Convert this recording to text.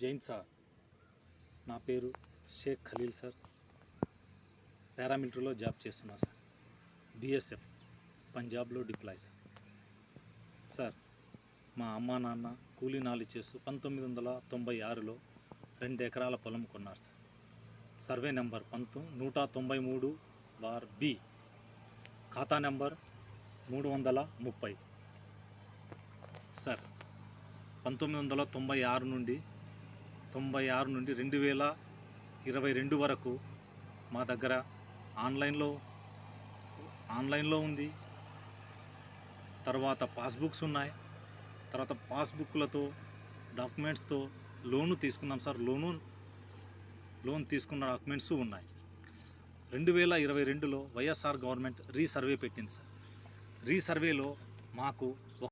Jain sir. నా పేరు Sheikh Khaleel sir. పారామిలిటరీలో జాబ్ చేస్తున్నా సార్. బిఎస్ఎఫ్ పంజాబ్లో డిప్లాయ్ సార్. సార్ మా అమ్మ నాన్న కూలీ నాలి చేస్తూ పంతొమ్మిది వందల తొంభై ఆరులో రెండు ఎకరాల పొలం కొన్నారు సార్. సర్వే నెంబర్ పంతొ నూట తొంభై మూడు బార్ బి. ఖాతా నెంబర్ మూడు వందల ముప్పై. సార్ పంతొమ్మిది వందల తొంభై ఆరు నుండి తొంభై ఆరు నుండి రెండు వేల ఇరవై రెండు వరకు మా దగ్గర ఆన్లైన్లో ఆన్లైన్లో ఉంది. తర్వాత పాస్బుక్స్ ఉన్నాయి. తర్వాత పాస్బుక్లతో డాక్యుమెంట్స్తో లోను తీసుకున్నాం సార్. లోను లోన్ తీసుకున్న డాక్యుమెంట్స్ ఉన్నాయి. రెండు వేల ఇరవై రెండులో వైఎస్ఆర్ గవర్నమెంట్ రీసర్వే పెట్టింది సార్. రీసర్వేలో మాకు